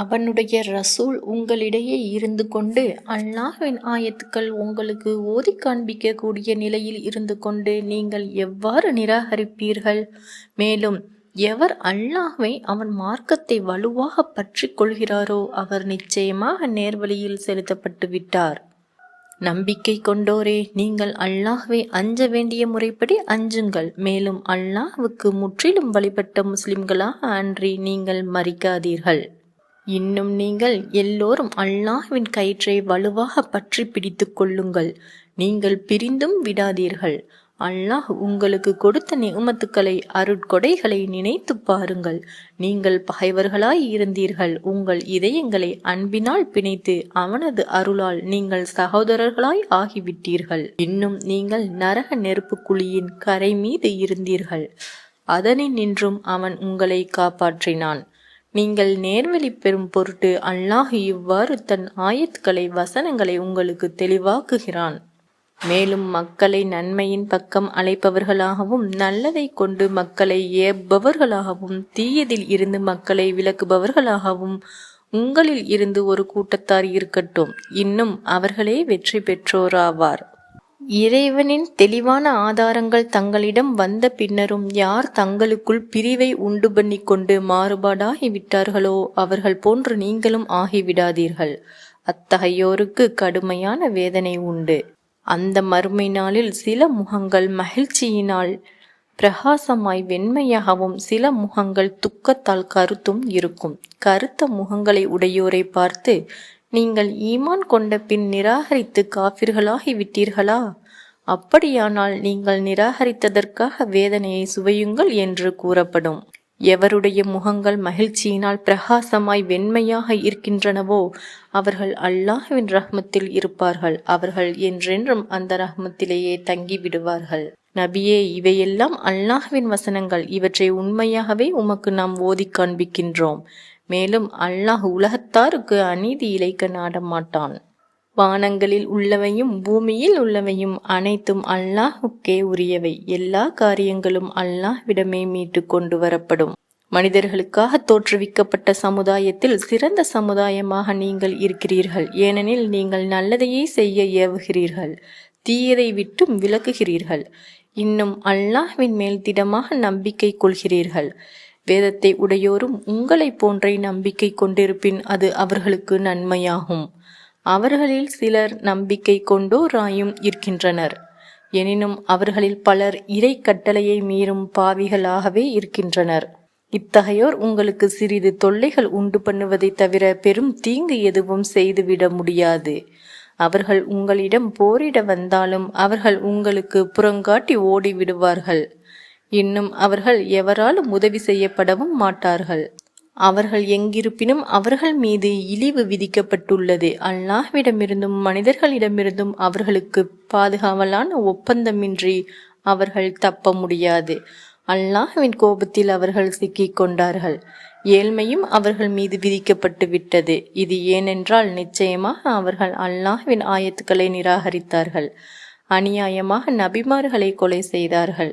அவனுடைய ரசூல் உங்களிடையே இருந்து கொண்டு அல்லாஹ்வின் ஆயத்துக்கள் உங்களுக்கு ஓதிக் காண்பிக்கக்கூடிய நிலையில் இருந்து கொண்டு நீங்கள் எவ்வாறு நிராகரிப்பீர்கள்? மேலும் எவர் அல்லாஹ்வை அவன் மார்க்கத்தை வலுவாக பற்றி கொள்கிறாரோ அவர் நிச்சயமாக நேர்வழியில் செலுத்தப்பட்டு விட்டார். நம்பிக்கை கொண்டோரே நீங்கள் அல்லாஹ்வை அஞ்ச வேண்டிய முறைப்படி அஞ்சுங்கள். மேலும் அல்லாஹ்வுக்கு முற்றிலும் வழிபட்ட முஸ்லிம்களாக அன்றி நீங்கள் மறிக்காதீர்கள். இன்னும் நீங்கள் எல்லோரும் அல்லாஹ்வின் கயிற்றை வலுவாக பற்றி பிடித்து கொள்ளுங்கள். நீங்கள் பிரிந்தும் விடாதீர்கள். அல்லாஹ் உங்களுக்கு கொடுத்த நியமத்துக்களை அருட்கொடைகளை நினைத்து பாருங்கள். நீங்கள் பகைவர்களாய் இருந்தீர்கள். உங்கள் இதயங்களை அன்பினால் பிணைத்து அவனது அருளால் நீங்கள் சகோதரர்களாய் ஆகிவிட்டீர்கள். இன்னும் நீங்கள் நரக நெருப்பு குழியின் கரை மீது இருந்தீர்கள். அதனை நின்றும் அவன் உங்களை காப்பாற்றினான். நீங்கள் நேர்வழி பெறும் பொருட்டு அல்லாஹ் இவ்வாறு தன் ஆயத்துக்களை வசனங்களை உங்களுக்கு தெளிவாக்குகிறான். மேலும் மக்களை நன்மையின் பக்கம் அழைப்பவர்களாகவும் நல்லதை கொண்டு மக்களை ஏற்பவர்களாகவும் தீயதில் இருந்து மக்களை விளக்குபவர்களாகவும் உங்களில் இருந்து ஒரு கூட்டத்தார் இருக்கட்டும். இன்னும் அவர்களே வெற்றி பெற்றோராவார். இறைவனின் தெளிவான ஆதாரங்கள் தங்களிடம் வந்த பின்னரும் யார் தங்களுக்குள் பிரிவை உண்டு பண்ணி கொண்டு மாறுபாடாகி விட்டார்களோ அவர்கள் போன்று நீங்களும் ஆகிவிடாதீர்கள். அத்தகையோருக்கு கடுமையான வேதனை உண்டு. அந்த மறுமை நாளில் சில முகங்கள் மகிழ்ச்சியினால் பிரகாசமாய் வெண்மையாகவும் சில முகங்கள் துக்கத்தால் கருத்தும் இருக்கும். கருத்த முகங்களை உடையோரை பார்த்து நீங்கள் ஈமான் கொண்ட பின் நிராகரித்து காபிர்களாகி விட்டீர்களா அப்படியானால் நீங்கள் நிராகரித்ததற்காக வேதனையை சுவையுங்கள் என்று கூறப்படும். எவருடைய முகங்கள் மகிழ்ச்சியினால் பிரகாசமாய் வெண்மையாக இருக்கின்றனவோ அவர்கள் அல்லாஹ்வின் ரஹ்மத்தில் இருப்பார்கள். அவர்கள் என்றென்றும் அந்த ரஹ்மத்திலேயே தங்கி விடுவார்கள் நபியே இவையெல்லாம் அல்லாஹ்வின் வசனங்கள். இவற்றை உண்மையாகவே உமக்கு நாம் ஓதி காண்பிக்கின்றோம். மேலும் அல்லாஹ் உலகத்தாருக்கு அநீதி இழைக்க நாடமாட்டான். வானங்களில் உள்ளவையும் பூமியில் உள்ளவையும் அனைத்தும் அல்லாஹுக்கே உரியவை. எல்லா காரியங்களும் அல்லாஹ்விடமே மீட்டு கொண்டு வரப்படும். மனிதர்களுக்காக தோற்றுவிக்கப்பட்ட சமுதாயத்தில் சிறந்த சமுதாயமாக நீங்கள் இருக்கிறீர்கள். ஏனெனில் நீங்கள் நல்லதையே செய்ய ஏவுகிறீர்கள். தீயதை விட்டும் விலக்குகிறீர்கள். இன்னும் அல்லாஹ்வின் மேல் திடமாக நம்பிக்கை கொள்கிறீர்கள். வேதத்தை உடையோரும் உங்களைப் போன்றே நம்பிக்கை கொண்டிருப்பின் அது அவர்களுக்கு நன்மையாகும். அவர்களில் சிலர் நம்பிக்கை கொண்டோராயும் இருக்கின்றனர். எனினும் அவர்களில் பலர் இறை கட்டளையை மீறும் பாவிகளாகவே இருக்கின்றனர். இத்தகையோர் உங்களுக்கு சிறிது தொல்லைகள் உண்டு பண்ணுவதை தவிர பெரும் தீங்கு எதுவும் செய்துவிட முடியாது. அவர்கள் உங்களிடம் போரிட வந்தாலும் அவர்கள் உங்களுக்கு புறங்காட்டி ஓடி விடுவார்கள் இன்னும் அவர்கள் எவராலும் உதவி செய்யப்படவும் மாட்டார்கள். அவர்கள் எங்கிருப்பினும் அவர்கள் மீது இழிவு விதிக்கப்பட்டுள்ளது. அல்லாஹ்விடமிருந்தும் மனிதர்களிடமிருந்தும் அவர்களுக்கு பாதுகாவலான ஒப்பந்தமின்றி அவர்கள் தப்ப முடியாது. அல்லாஹ்வின் கோபத்தில் அவர்கள் சிக்கிக் கொண்டார்கள். ஏழ்மையும் அவர்கள் மீது விதிக்கப்பட்டு விட்டது. இது ஏனென்றால் நிச்சயமாக அவர்கள் அல்லாஹ்வின் ஆயத்துக்களை நிராகரித்தார்கள். அநியாயமாக நபிமார்களை கொலை செய்தார்கள்.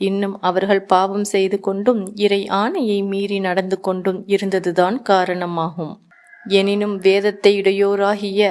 இன்னும் அவர்கள் பாவம் செய்து கொண்டும் இறை ஆணையை மீறி நடந்து கொண்டும் இருந்ததுதான் காரணமாகும். எனினும் வேதத்தை இடையோராகிய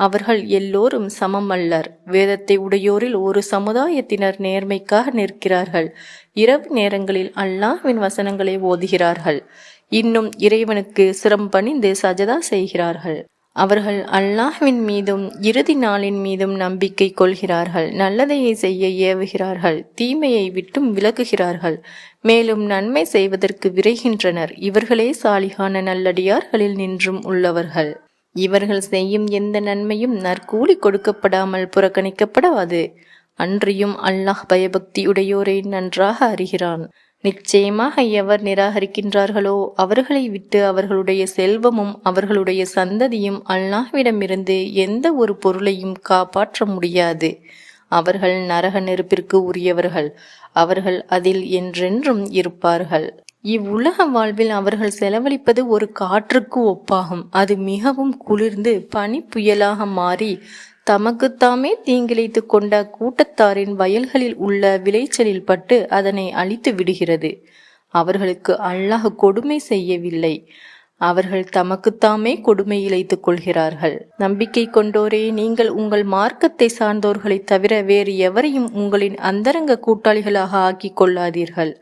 அவர்கள் எல்லோரும் சமமல்லர். வேதத்தை உடையோரில் ஒரு சமுதாயத்தினர் நேர்மைக்காக நிற்கிறார்கள். இரவு நேரங்களில் அல்லாஹ்வின் வசனங்களை ஓதுகிறார்கள். இன்னும் இறைவனுக்கு சிரம் பணிந்து சஜதா செய்கிறார்கள். அவர்கள் அல்லாஹ்வின் மீதும் இறுதி நாளின் மீதும் நம்பிக்கை கொள்கிறார்கள். நல்லதையை செய்ய ஏவுகிறார்கள். தீமையை விட்டும் விலகுகிறார்கள். மேலும் நன்மை செய்வதற்கு விரைகின்றனர். இவர்களே சாலிகான நல்லடியார்களில் நின்றும் உள்ளவர்கள். இவர்கள் செய்யும் எந்த நன்மையும் நற்கூலி கொடுக்கப்படாமல் புறக்கணிக்கப்படாது. அன்றியும் அல்லாஹ் பயபக்தியுடையோரை நன்றாக அறிகிறான். நிச்சயமாக எவர் நிராகரிக்கின்றார்களோ அவர்களை விட்டு அவர்களுடைய செல்வமும் அவர்களுடைய சந்ததியும் அல்லாஹ்விடமிருந்து எந்த ஒரு பொருளையும் காப்பாற்ற முடியாது. அவர்கள் நரக நெருப்பிற்கு உரியவர்கள். அவர்கள் அதில் என்றென்றும் இருப்பார்கள். இவ்வுலக வாழ்வில் அவர்கள் செலவழிப்பது ஒரு காற்றுக்கு ஒப்பாகும். அது மிகவும் குளிர்ந்து பனி புயலாக மாறி தமக்குத்தாமே தீங்கிழைத்து கொண்ட கூட்டத்தாரின் வயல்களில் உள்ள விளைச்சலில் பட்டு அதனை அழித்து விடுகிறது. அவர்களுக்கு அல்லாஹ் கொடுமை செய்யவில்லை. அவர்கள் தமக்குத்தாமே கொடுமை இழைத்துக் கொள்கிறார்கள். நம்பிக்கை கொண்டோரே நீங்கள் உங்கள் மார்க்கத்தை சார்ந்தோர்களைத் தவிர வேறு எவரையும் உங்களின் அந்தரங்க கூட்டாளிகளாக ஆக்கிக் கொள்ளாதீர்கள்.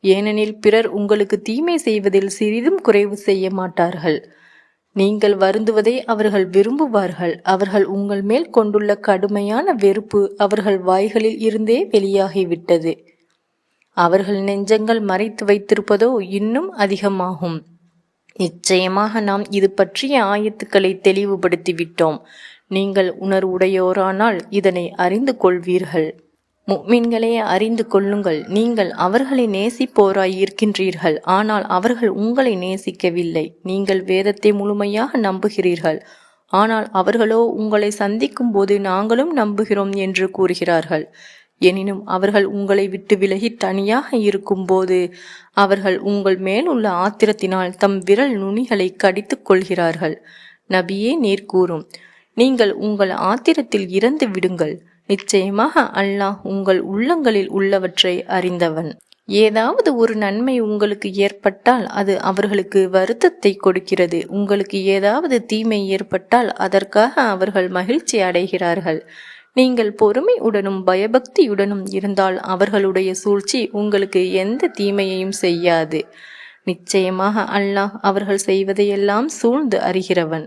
ஏனெனில் பிறர் உங்களுக்கு தீமை செய்வதில் சிறிதும் குறைவு செய்ய மாட்டார்கள். நீங்கள் வருந்துவதை அவர்கள் விரும்புவார்கள். அவர்கள் உங்கள் மேல் கொண்டுள்ள கடுமையான வெறுப்பு அவர்கள் வாய்களில் இருந்தே வெளியாகிவிட்டது. அவர்கள் நெஞ்சங்கள் மறைத்து வைத்திருப்பதோ இன்னும் அதிகமாகும். நிச்சயமாக நாம் இது பற்றிய ஆயத்துக்களை தெளிவுபடுத்திவிட்டோம். நீங்கள் உணர்வுடையோரானால் இதனை அறிந்து கொள்வீர்கள். முக்மின்களே அறிந்து கொள்ளுங்கள். நீங்கள் அவர்களை நேசிப்போராய் இருக்கின்றீர்கள் ஆனால் அவர்கள் உங்களை நேசிக்கவில்லை. நீங்கள் வேதத்தை முழுமையாக நம்புகிறீர்கள். ஆனால் அவர்களோ உங்களை சந்திக்கும் போது நாங்களும் நம்புகிறோம் என்று கூறுகிறார்கள். எனினும் அவர்கள் உங்களை விட்டு விலகி தனியாக இருக்கும்போது அவர்கள் உங்கள் மேலுள்ள ஆத்திரத்தினால் தம் விரல் நுனிகளை கடித்துக் கொள்கிறார்கள். நபியே நீர் கூறும். நீங்கள் உங்கள் ஆத்திரத்தில் இறந்து விடுங்கள். நிச்சயமாக அல்லாஹ் உங்கள் உள்ளங்களில் உள்ளவற்றை அறிந்தவன். ஏதாவது ஒரு நன்மை உங்களுக்கு ஏற்பட்டால் அது அவர்களுக்கு வருத்தத்தை கொடுக்கிறது. உங்களுக்கு ஏதாவது தீமை ஏற்பட்டால் அதற்காக அவர்கள் மகிழ்ச்சி அடைகிறார்கள். நீங்கள் பொறுமையுடனும் பயபக்தியுடனும் இருந்தால் அவர்களுடைய சூழ்ச்சி உங்களுக்கு எந்த தீமையையும் செய்யாது. நிச்சயமாக அல்லாஹ் அவர்கள் செய்வதையெல்லாம் சூழ்ந்து அறிகிறவன்.